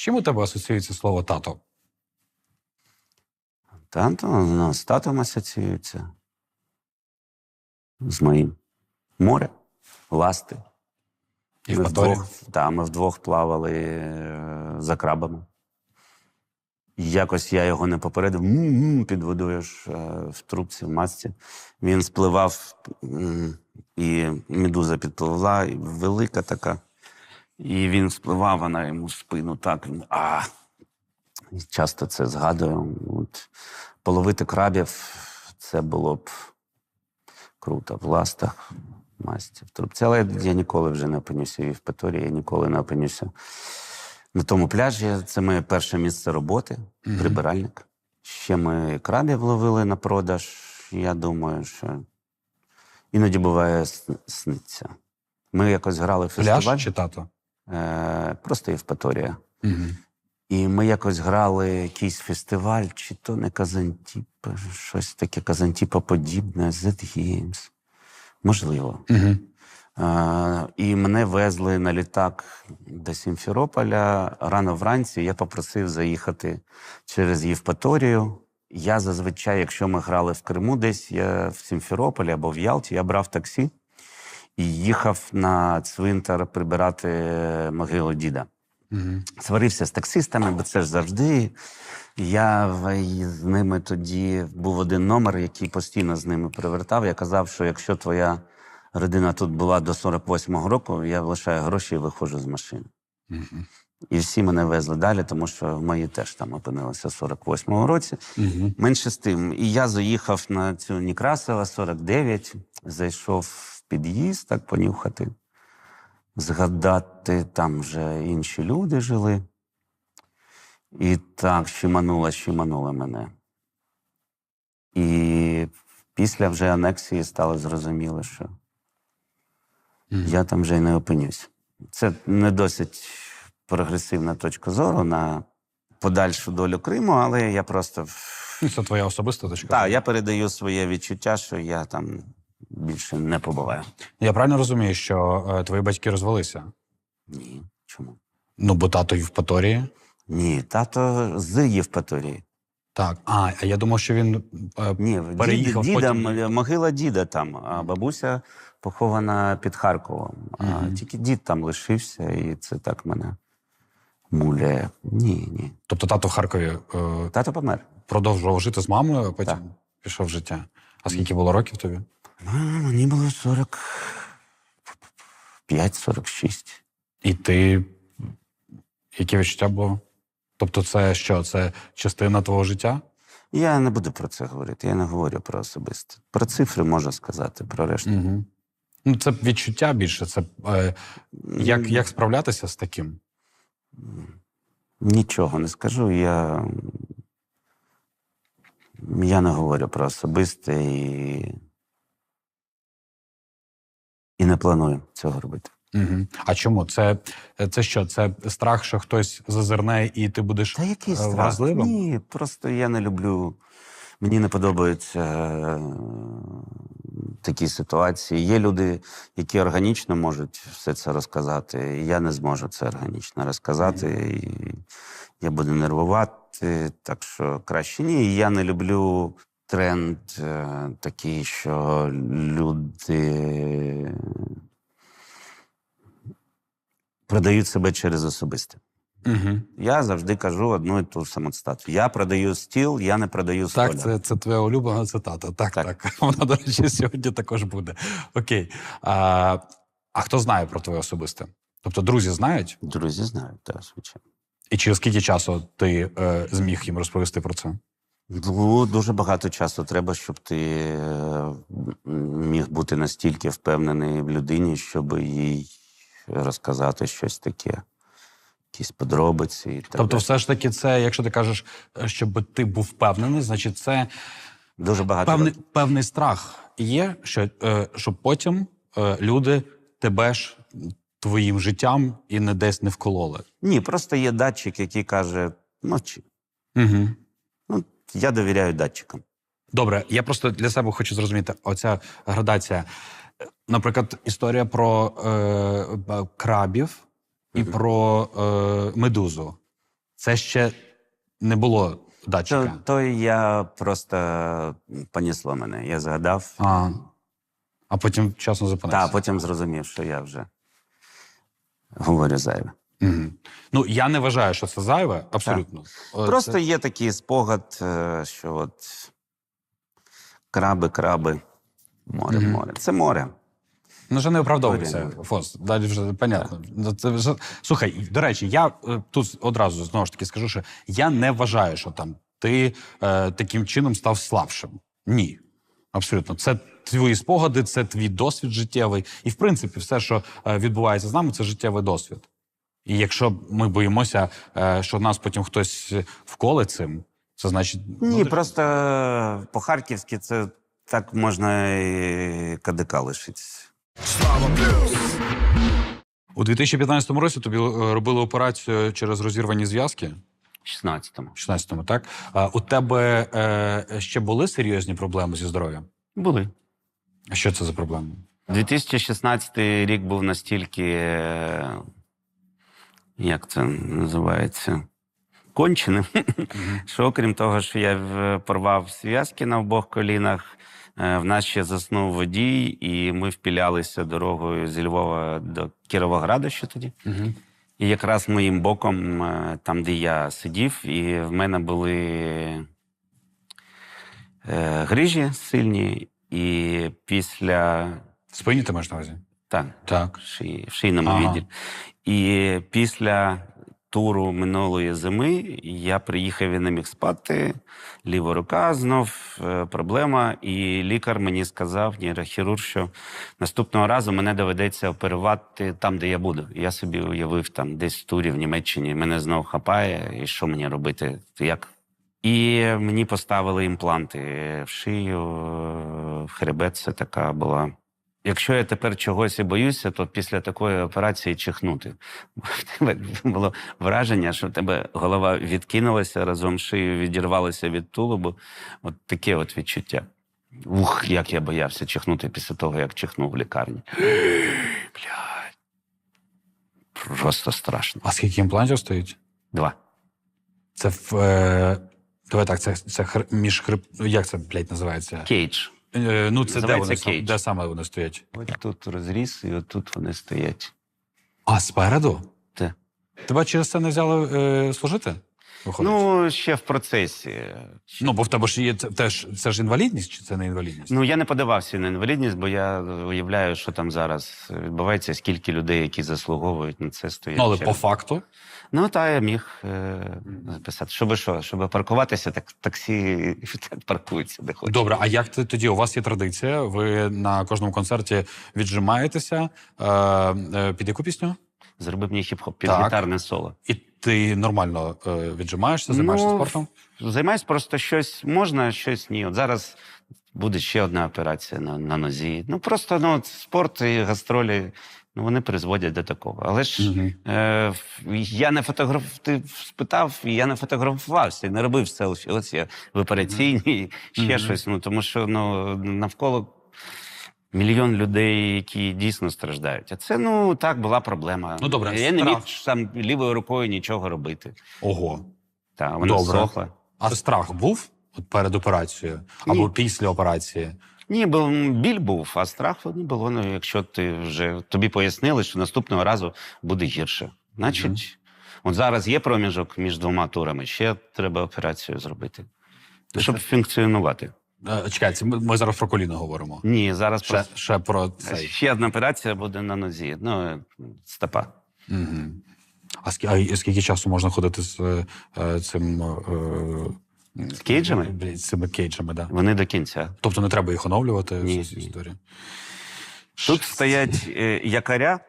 чим у тебе асоціюється слово тато? Тато ну, з татом асоціюється. З моїм. Море, ласти. І Ми вдвох, та, ми вдвох плавали е, за крабами. Якось я його не попередив, під водою ж е, в трубці, в масці. Він спливав, і медуза підпливла, і велика така. І він спливав, вона йому в спину так. Він, а! І часто це згадую. От, половити крабів це було б круто в ластах, в масті, в трубці. Але я ніколи вже не опинюся в Євпаторії, я ніколи не опинюся на тому пляжі. Це моє перше місце роботи, прибиральник. Ще ми крабів ловили на продаж. Я думаю, що іноді буває сниться. Ми якось грали в фестиваль. Пляж чи тато? Е, просто Євпаторія. Угу. І ми якось грали якийсь фестиваль, чи то не Казантіп, щось таке Казантіпа-подібне, Z Games. Можливо. Угу. Е, і мене везли на літак до Сімферополя. Рано вранці я попросив заїхати через Євпаторію. Я зазвичай, якщо ми грали в Криму, десь я в Сімферополі або в Ялті, я брав таксі і їхав на цвинтар прибирати могилу діда Угу. сварився з таксистами, бо це ж завжди. Я з ними тоді був один номер, який постійно з ними привертав. Я казав, що якщо твоя родина тут була до 48-го року, я лишаю гроші і виходжу з машини. Угу. І всі мене везли далі, тому що мої теж там опинилися в 48-му році. Угу. Менше з тим. І я заїхав на цю Некрасова 49, зайшов під'їзд, так понюхати, згадати, там вже інші люди жили. І так щемануло, щемануло мене. І після вже анексії стало зрозуміло, що я там вже й не опинюсь. Це не досить прогресивна точка зору на подальшу долю Криму, але я просто Ну, Це твоя особиста точка. так, я передаю своє відчуття, що я там більше не побуваю. Я правильно розумію, що е, твої батьки розвелися? Ні. Чому? Ну, бо тато в Паторії. Ні, тато з Євпаторії. Так. А, а я думав, що він е, Ні, Переїхав дід, діда, потім. м- могила діда там, а бабуся похована під Харковом. А тільки дід там лишився, і це так мене муляє. Ні, ні. Тобто тато в Харкові е, Тато помер. продовжував жити з мамою, а потім Так. пішов в життя. А скільки було років тобі? А, мені було 45-46. І ти. Яке відчуття було? Тобто, це що? Це частина твого життя? Я не буду про це говорити, я не говорю про особисте. Про цифри можу сказати, про решту. Угу. Ну, це відчуття більше. Це е, як, як справлятися з таким? Нічого не скажу. Я, я не говорю про особисте і, і не планую цього робити. Угу. А чому? Це, це що? Це страх, що хтось зазирне і ти будеш Та який е, страх? вразливим? Ні, просто я не люблю. Мені не подобаються е, такі ситуації. Є люди, які органічно можуть все це розказати. Я не зможу це органічно розказати. І я буду нервувати, так що краще ні. Я не люблю тренд е, такий, що люди продають себе через особисте. Угу. Я завжди кажу одну і ту саму цитату. Я продаю стіл, я не продаю столя. Так, це, це твоя улюблена цитата. Так, так, Так. Вона, до речі, сьогодні також буде. Окей. А, а хто знає про твоє особисте? Тобто друзі знають? Друзі знають, так, звичайно. І через скільки часу ти е, зміг їм розповісти про це? Ну, дуже багато часу треба, щоб ти е, міг бути настільки впевнений в людині, щоб їй розказати щось таке, якісь подробиці. І Тобто, все ж таки, це, якщо ти кажеш, е, щоб ти був впевнений, значить, це дуже багато. певний, певний страх є, що, е, щоб потім люди тебе ж твоїм життям і не десь не вкололи. Ні, просто є датчик, який каже: мовчи. Угу. Я довіряю датчикам. Добре, я просто для себе хочу зрозуміти, оця градація. Наприклад, історія про е, крабів і Мгм. про е, медузу. Це ще не було То, датчика. то я просто понесло мене. Я згадав, А, а потім часно зупинився. потім зрозумів, що я вже говорю зайве. Мгм. Ну, я не вважаю, що це зайве, абсолютно. Е, Просто це- є такий спогад, е, що от краби, краби, море, Мгм. море. Це море. Ну, вже не Оригінально. Фос. Далі вже понятно. Ну, Це вже... Слухай, до речі, я е, тут одразу знову ж таки скажу, що я не вважаю, що там ти е, таким чином став слабшим. Ні. Абсолютно. Це твої спогади, це твій досвід життєвий. І, в принципі, все, що е, відбувається з нами, це життєвий досвід. І якщо ми боїмося, е, що нас потім хтось вколе цим, це значить. Ні, ну, просто по-харківськи це так можна і кадика лишитися. У 2015 році тобі е, робили операцію через розірвані зв'язки. В 16-му. 16-му, так? А, у тебе е, ще були серйозні проблеми зі здоров'ям? Були. А що це за проблеми? 2016 рік був настільки, е, як це називається, конченим, що окрім того, що я порвав зв'язки на обох колінах, е, в нас ще заснув водій, і ми впілялися дорогою зі Львова до Кіровограда ще тоді. Угу. І якраз моїм боком, е, там, де я сидів, і в мене були е, грижі сильні, і після Спині ти маєш на увазі? Так, Так. в шиї, в шийному Ага. відділі. І після туру минулої зими я приїхав і не міг спати. Ліва рука знов е, проблема. І лікар мені сказав, нейрохірург, що наступного разу мене доведеться оперувати там, де я буду. Я собі уявив там, десь в турі в Німеччині, мене знов хапає, і що мені робити? Як? І мені поставили імпланти в шию, в хребет. Це така була Якщо я тепер чогось і боюся, то після такої операції чихнути. В тебе було враження, що в тебе голова відкинулася разом з шиєю відірвалася від тулубу. От таке от відчуття. Ух, як я боявся чихнути після того, як чихнув в лікарні. Блядь. Просто страшно. А скільки імплантів стоїть? Два. Це в. Е... Давай так, це, це хр... між ну, Як це, блядь, називається? Кейдж. Е, ну, це де, Називається вони, сам- кейдж. де саме вони стоять? Ось тут розріз, і отут вони стоять. А, спереду? Те. Тебе через це не взяли е, служити? Виходить? Ну, ще в процесі. ну, бо в тебе ж є це- теж це ж інвалідність, чи це не інвалідність? Ну я не подавався на інвалідність, бо я уявляю, що там зараз відбувається, скільки людей, які заслуговують на це стоять. Ну, але по факту. Ну та я міг е, записати. Щоб що? Щоб паркуватися, так таксі так паркуються, де хочуть. Добре, а як ти тоді? У вас є традиція? Ви на кожному концерті віджимаєтеся е, е, під яку пісню? Зробив мені хіп-хоп під Так. гітарне соло. І ти нормально е, віджимаєшся, займаєшся Ну, спортом? Займаюсь просто щось можна, щось ні. От зараз буде ще одна операція на, на нозі. Ну просто ну, спорт і гастролі. Ну, вони призводять до такого. Але ж Мгм. Е, я не фотограф... Ти спитав, і я не фотографувався, не робив селфі. Ось я в операційній, ще Мгм. щось. Ну тому що ну навколо мільйон людей, які дійсно страждають. А це ну так була проблема. Ну, добре, я не міг сам лівою рукою нічого робити. Ого. Та вона Добре. сохла. А страх був от перед операцією Ні. або після операції? Ні, бо біль був, а страху не було. Ну, якщо ти вже тобі пояснили, що наступного разу буде гірше. Значить, от зараз є проміжок між двома турами, ще треба операцію зробити, щоб функціонувати. Е, Чекайте, ми, ми зараз про коліно говоримо. Ні, зараз Ще, просто ще про цей. ще одна операція буде на нозі. Ну, стопа. Угу. А, скі, а скільки часу можна ходити з е, цим. Е, З кейджами? Блін, з цими кейджами, да. Вони до кінця. Тобто не треба їх оновлювати Ні, всі ці історії. Тут стоять е, якоря,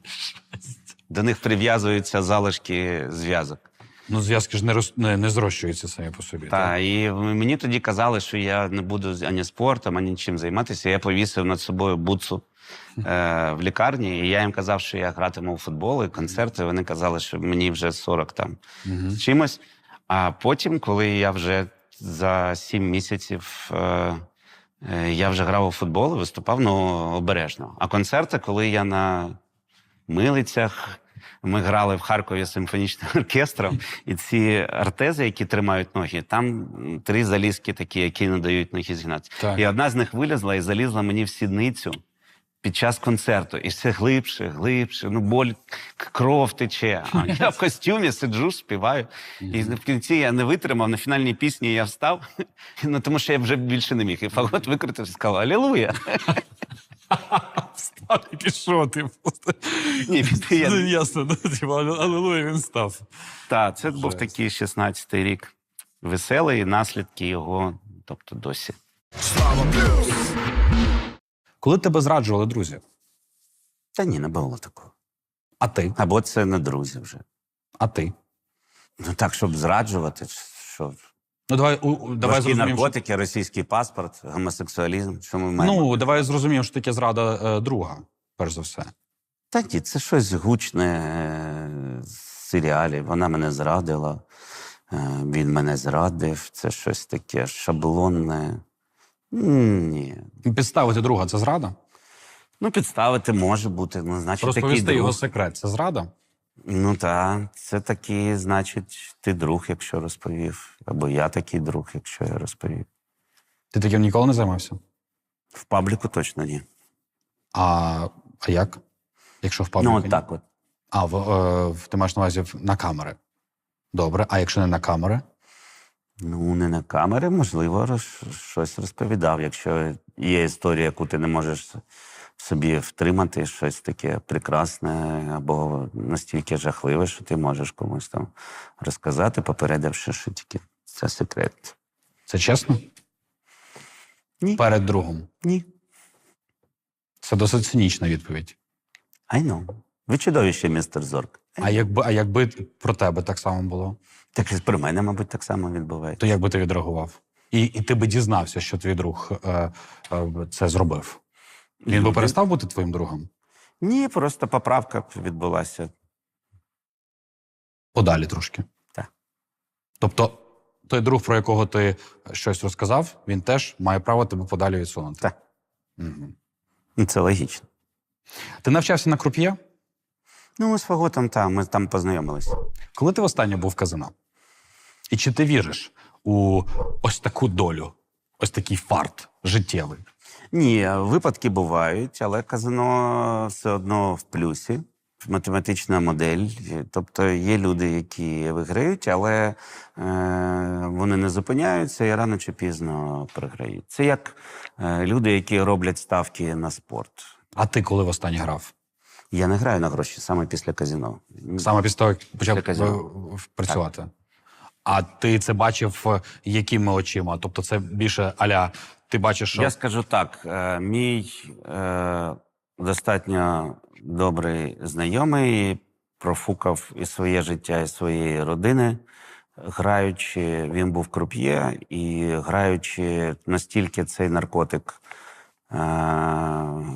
до них прив'язуються залишки зв'язок. Ну, зв'язки ж не, роз, не, не зрощуються самі по собі. Та, і мені тоді казали, що я не буду ані спортом, ані чим займатися. Я повісив над собою буцу е, в лікарні, і я їм казав, що я гратиму у футбол і концерти. Вони казали, що мені вже 40 там Угу. з чимось. А потім, коли я вже за 7 місяців. Е, е, я вже грав у футбол і виступав ну, обережно. А концерти, коли я на милицях, Ми грали в Харкові з симфонічним оркестром, і ці артези, які тримають ноги, там три залізки такі, які не дають ноги згинатися. І одна з них вилізла і залізла мені в сідницю під час концерту. І все глибше, глибше, ну боль, кров тече. А я в костюмі сиджу, співаю. І в кінці я не витримав, на фінальній пісні я встав, ну, тому що я вже більше не міг. І фагот викрутився і сказав Алілуя. Встав і пішов, типу. Ні, піти я Ну, Ясно, ну, типу, алілуя, він став. Так, це був такий 16-й рік. Веселий, і наслідки його, тобто досі. Коли тебе зраджували друзі? Та ні, не було такого. А ти? Або це не друзі вже. А ти? Ну так, щоб зраджувати, що Ну давай, у, давай важкі зрозуміємо. що- наркотики, російський паспорт, гомосексуалізм. Що ми маємо? Ну, давай зрозуміємо, що таке зрада е, друга, перш за все. Та ні, це щось гучне е, з серіалів. Вона мене зрадила, е, він мене зрадив. Це щось таке шаблонне. Ні. Підставити друга це зрада? Ну, підставити може бути. Ну, значить, такий Розповісти його секрет це зрада? Ну так, це такий, значить, ти друг, якщо розповів. Або я такий друг, якщо я розповів. Ти таким ніколи не займався? В пабліку точно ні. А, а як? Якщо в пабліку ну, ні? от так от. А, в, е, в- ти маєш на увазі на камери. Добре, а якщо не на камери? Ну, не на камери, можливо, роз- щось розповідав. Якщо є історія, яку ти не можеш собі втримати, щось таке прекрасне або настільки жахливе, що ти можеш комусь там розказати, попередивши, що тільки це секрет. Це чесно? Ні. Перед другом. Ні. Це досить цинічна відповідь. I know. Ви чудовище, містер Зорк. А якби, а якби про тебе так само було, Так і про мене, мабуть, так само відбувається. то як би ти відреагував? І, і ти би дізнався, що твій друг е, е, це зробив. Він би перестав бути твоїм другом? Ні, просто поправка відбулася. Подалі трошки. Так. Тобто, той друг, про якого ти щось розказав, він теж має право тебе подалі відсунути. Так. Угу. Це логічно. Ти навчався на круп'є? Ну, ми з Фаготом, так, ми там познайомилися. Коли ти востаннє був в казино? І чи ти віриш у ось таку долю, ось такий фарт життєвий? Ні, випадки бувають, але казино все одно в плюсі. Математична модель. Тобто є люди, які виграють, але е, вони не зупиняються і рано чи пізно програють. Це як е, люди, які роблять ставки на спорт. А ти коли востаннє грав? Я не граю на гроші саме після казино. Саме після того, як почав е, в- працювати. А ти це бачив е, якими очима? Тобто, це більше аля, ти бачиш, що Я скажу так: е, мій е, достатньо добрий знайомий профукав і своє життя, і своєї родини. Граючи, він був круп'є, і граючи настільки цей наркотик е,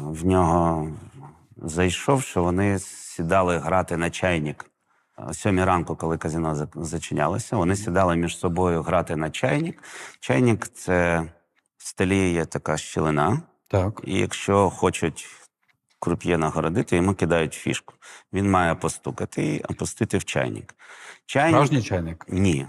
в нього зайшов, що вони сідали грати на чайник. О сьомій ранку, коли казино зачинялося, вони сідали між собою грати на чайник. Чайник це в столі є така щілина, так. і якщо хочуть круп'є нагородити, йому кидають фішку. Він має постукати і опустити в чайник. Чайник... Справжній чайник. Ні,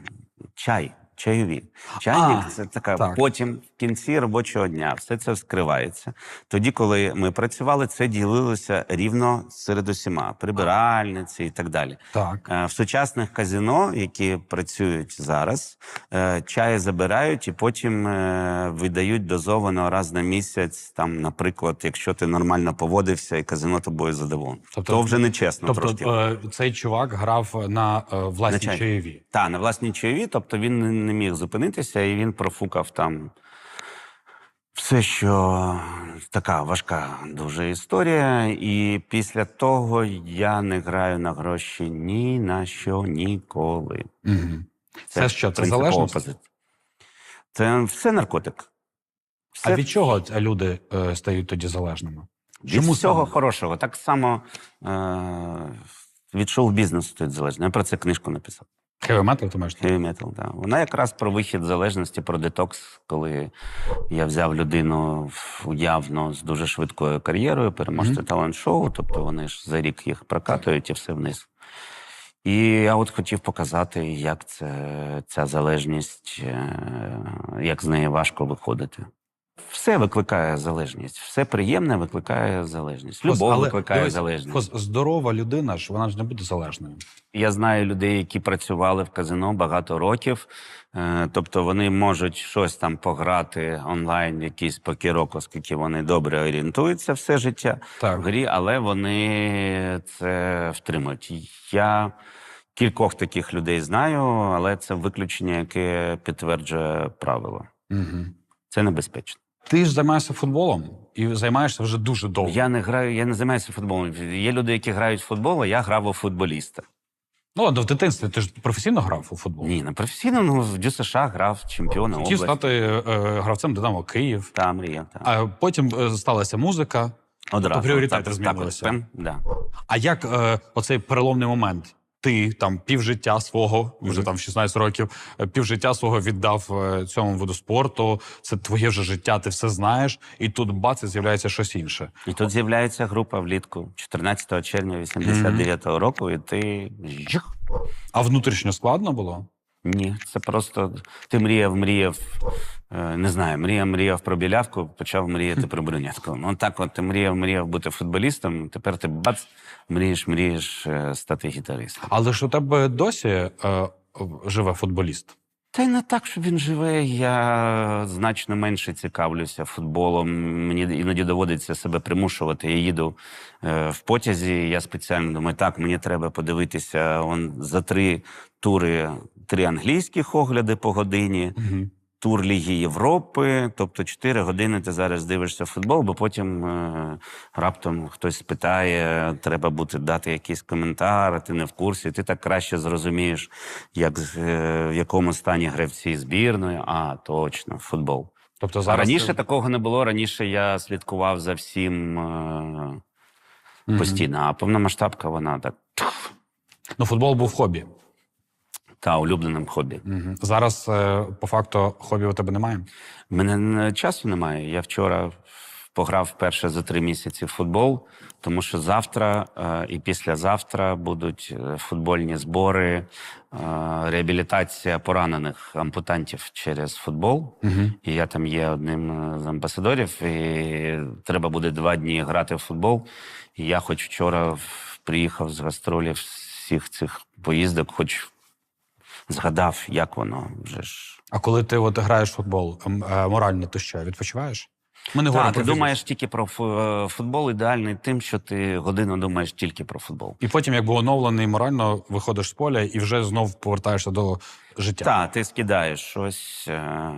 чай, чайові. Чайник А, це така. так. Потім в кінці робочого дня все це вскривається. Тоді, коли ми працювали, це ділилося рівно серед усіма прибиральниці і так далі. Так. Е, В сучасних казино, які працюють зараз, е, чаї забирають і потім е, видають дозовано раз на місяць. Там, наприклад, якщо ти нормально поводився, і казино тобою задоволений. Тобто- то вже не чесно трошки. Тобто, е, цей чувак грав на власній На чай. чайові. Та, на власній чайові, тобто він не- не міг зупинитися, і він профукав там все, що така важка дуже історія. І після того я не граю на гроші ні на що ніколи. Угу. Це, що, це залежність? Це все наркотик. Все А від чого люди е, стають тоді залежними? від Чому всього саме? хорошого. Так само е- від шоу-бізнесу стоїть залежно. Я про це книжку написав. Хеві метал, ти маєш? metal, да. Вона якраз про вихід залежності, про детокс, коли я взяв людину в- явно з дуже швидкою кар'єрою, переможця Мгм. талант-шоу, тобто вони ж за рік їх прокатують і все вниз. І я от хотів показати, як це, ця залежність, е, як з неї важко виходити. Все викликає залежність, все приємне викликає залежність. Любов Але викликає дивись, залежність. Здорова людина ж вона ж не буде залежною. Я знаю людей, які працювали в казино багато років. Е, Тобто вони можуть щось там пограти онлайн, якийсь покерок, оскільки вони добре орієнтуються все життя Так. в грі, але вони це втримують. Я кількох таких людей знаю, але це виключення, яке підтверджує правило. Угу. Це небезпечно. Ти ж займаєшся футболом і займаєшся вже дуже довго. Я не граю, я не займаюся футболом. Є люди, які грають в футбол, а я грав у футболіста. Ну, а в дитинстві ти ж професійно грав у футбол? Ні, на професійному в ДЮСШ грав чемпіона Хотів області. стати е, гравцем Динамо Київ. Та мрія. Та. А потім е, сталася музика. Одразу. пріоритети так, змінилися. Так, от, да. А як е, оцей переломний момент? Ти там півжиття свого, вже там в 16 років, е, півжиття свого віддав е, цьому виду спорту. Це твоє вже життя, ти все знаєш, і тут бац, і з'являється щось інше. І тут з'являється група влітку 14 червня 89-го року, і ти. А внутрішньо складно було? Ні, це просто ти мріяв, мріяв, е, не знаю, мріяв, мріяв про білявку, почав мріяти про брюнетку. Ну так, от ти мріяв, мріяв бути футболістом, тепер ти бац, мрієш, мрієш е, стати гітаристом. Але ж у тебе досі е, живе футболіст. Та й не так, що він живе. Я значно менше цікавлюся футболом. Мені іноді доводиться себе примушувати. Я їду е, в потязі. Я спеціально думаю, так, мені треба подивитися он, за три тури, три англійських огляди по годині, Угу. тур Ліги Європи. Тобто 4 години ти зараз дивишся футбол, бо потім е, раптом хтось спитає, треба буде дати якийсь коментар, ти не в курсі. Ти так краще зрозумієш, як, е, в якому стані гравці збірної. А, точно, футбол. Тобто зараз раніше ти- такого не було. Раніше я слідкував за всім е, постійно, а повномасштабка вона так ну, футбол був хобі. Та улюбленим хобі. Угу. Зараз е, по факту хобі у тебе немає. Мене е, часу немає. Я вчора пограв вперше за три місяці в футбол, тому що завтра е, і післязавтра будуть е, футбольні збори, реабілітація поранених ампутантів через футбол. Угу. І я там є одним з амбасадорів, і треба буде два дні грати в футбол. І я хоч вчора приїхав з гастролів всіх цих поїздок, хоч згадав, як воно вже ж. А коли ти от граєш в футбол, ем, е, морально ти що, відпочиваєш? Ми не Так, говоримо ти про думаєш тільки про е, футбол, ідеальний тим, що ти годину думаєш тільки про футбол. І потім, якби оновлений морально, виходиш з поля і вже знов повертаєшся до життя. Так, ти скидаєш щось. е,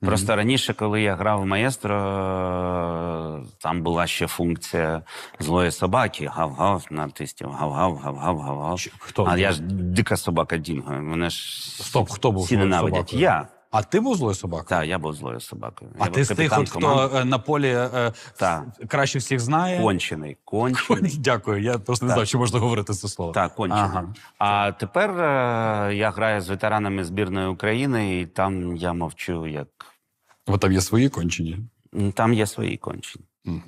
Просто раніше, коли я грав в маестро, е, там була ще функція злої собаки. Гав-гав на артистів. Гав-гав, гав-гав, гав-гав. Хто? А я ж дика собака Дінго. Мене ж Стоп, хто був всі ненавидять. собакою? Я. А ти був злою собакою? Так, я був злою собакою. А я ти з тих, от, хто е, на полі е, Так. краще всіх знає. Кончений, кончений. Дякую. Я просто не Так. знав, чи можна говорити це слово. Так, кончений. Ага. А тепер е, я граю з ветеранами збірної України, і там я мовчу, як Бо там є свої кончені. Там є свої кончені.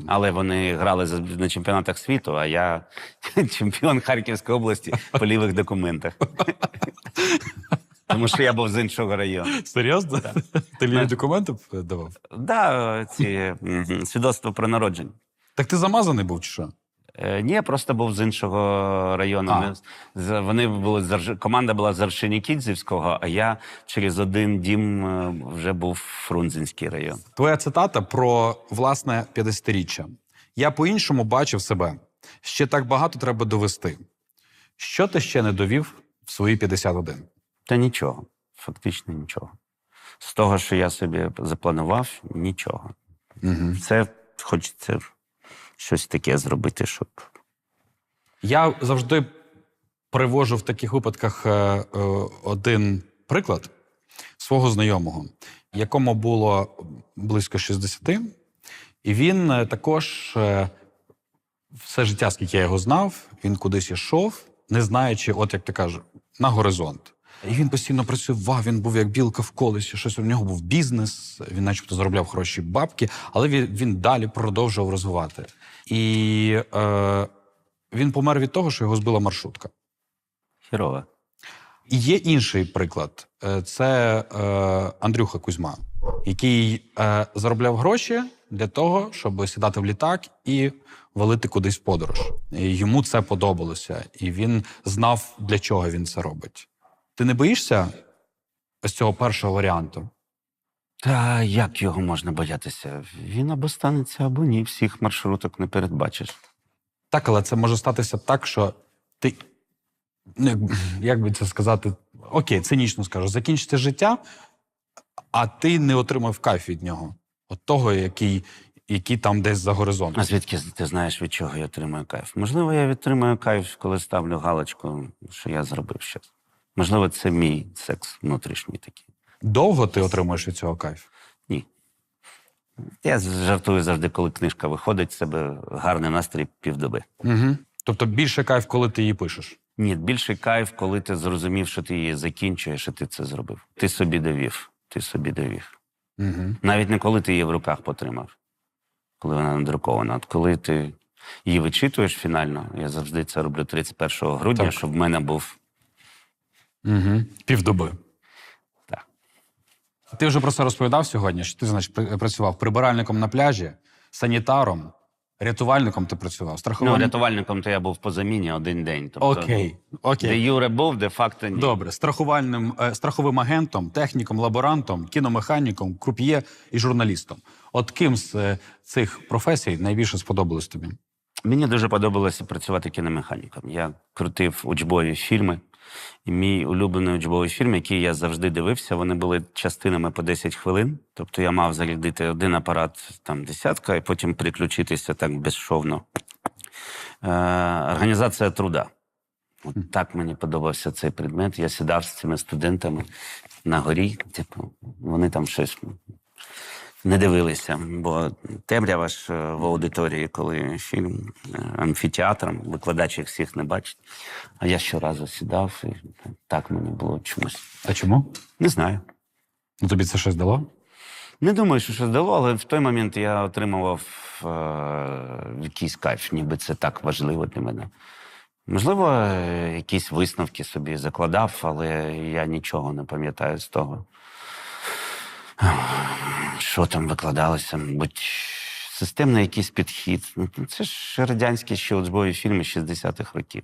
Але вони грали на чемпіонатах світу, а я чемпіон Харківської області по лівих документах. Тому що я був з іншого району. Серйозно? Ти ліві документи давав? Да, ці свідоцтво про народження. Так ти замазаний був чи що? Е, Ні, я просто був з іншого району. Ми Вони були з команда була з Аршинікідзівського, а я через один дім е, вже був Фрунзенський район. Твоя цитата про власне 50-річчя. Я по-іншому бачив себе. Ще так багато треба довести. Що ти ще не довів в свої 51? Та нічого, фактично нічого. З того, що я собі запланував, нічого. Угу. Це хочеться щось таке зробити, щоб. Я завжди привожу в таких випадках е, е, один приклад свого знайомого, якому було близько 60, і він е, також все життя, скільки я його знав, він кудись йшов, не знаючи, от як ти кажеш, на горизонт. І він постійно працював, він був як білка в колесі, щось у нього був бізнес, він начебто заробляв хороші бабки, але він, він далі продовжував розвивати. І е, він помер від того, що його збила маршрутка. Хірово. І є інший приклад: Е, це е, Андрюха Кузьма, який е, заробляв гроші для того, щоб сідати в літак і валити кудись в подорож. І йому це подобалося, і він знав, для чого він це робить. Ти не боїшся ось цього першого варіанту? Та як його можна боятися? Він або станеться, або ні. Всіх маршруток не передбачиш. Так, але це може статися так, що ти, ну, як, би це сказати, окей, цинічно скажу, закінчиться життя, а ти не отримав кайф від нього. От того, який, який там десь за горизонтом. А звідки ти знаєш, від чого я отримую кайф? Можливо, я відтримую кайф, коли ставлю галочку, що я зробив щось. Можливо, це мій секс внутрішній такий. Довго ти отримуєш від цього кайф? Ні. Я жартую завжди, коли книжка виходить, в себе гарний настрій півдоби. Угу. Тобто більше кайф, коли ти її пишеш. Ні, більший кайф, коли ти зрозумів, що ти її закінчуєш, і ти це зробив. Ти собі довів. Ти собі довів. Угу. Навіть не коли ти її в руках потримав, коли вона надрукована. От коли ти її вичитуєш фінально, я завжди це роблю 31 грудня, Так. щоб в мене був Угу. Півдоби. так. Ти вже про це розповідав сьогодні, що ти, значить, працював прибиральником на пляжі, санітаром, рятувальником ти працював, Ну, рятувальником то я був по заміні один день. Тобто, Окей, Де. Юре був, де факто ні. Добре, страхувальним, е, страховим агентом, техніком, лаборантом, кіномеханіком, круп'є і журналістом. От ким з е, цих професій найбільше сподобалось тобі? Мені дуже подобалося працювати кіномеханіком. Я крутив учбові фільми. І мій улюблений учбовий фільм, який я завжди дивився, вони були частинами по 10 хвилин. Тобто я мав зарядити один апарат, там десятка, і потім переключитися так безшовно. Е, організація труда. От так мені подобався цей предмет. Я сідав з цими студентами на горі. Типу, вони там щось не дивилися, бо темрява ж е, в аудиторії, коли фільм е, амфітеатром, викладач їх всіх не бачить. А я щоразу сідав, і так мені було чомусь. А чому? Не знаю. Ну тобі це щось дало? Не думаю, що щось дало, але в той момент я отримував е, якийсь кайф, ніби це так важливо для мене. Можливо, е, якісь висновки собі закладав, але я нічого не пам'ятаю з того. Що там викладалося, мабуть, системний якийсь підхід. Ну, Це ж радянські ще учбові фільми 60-х років.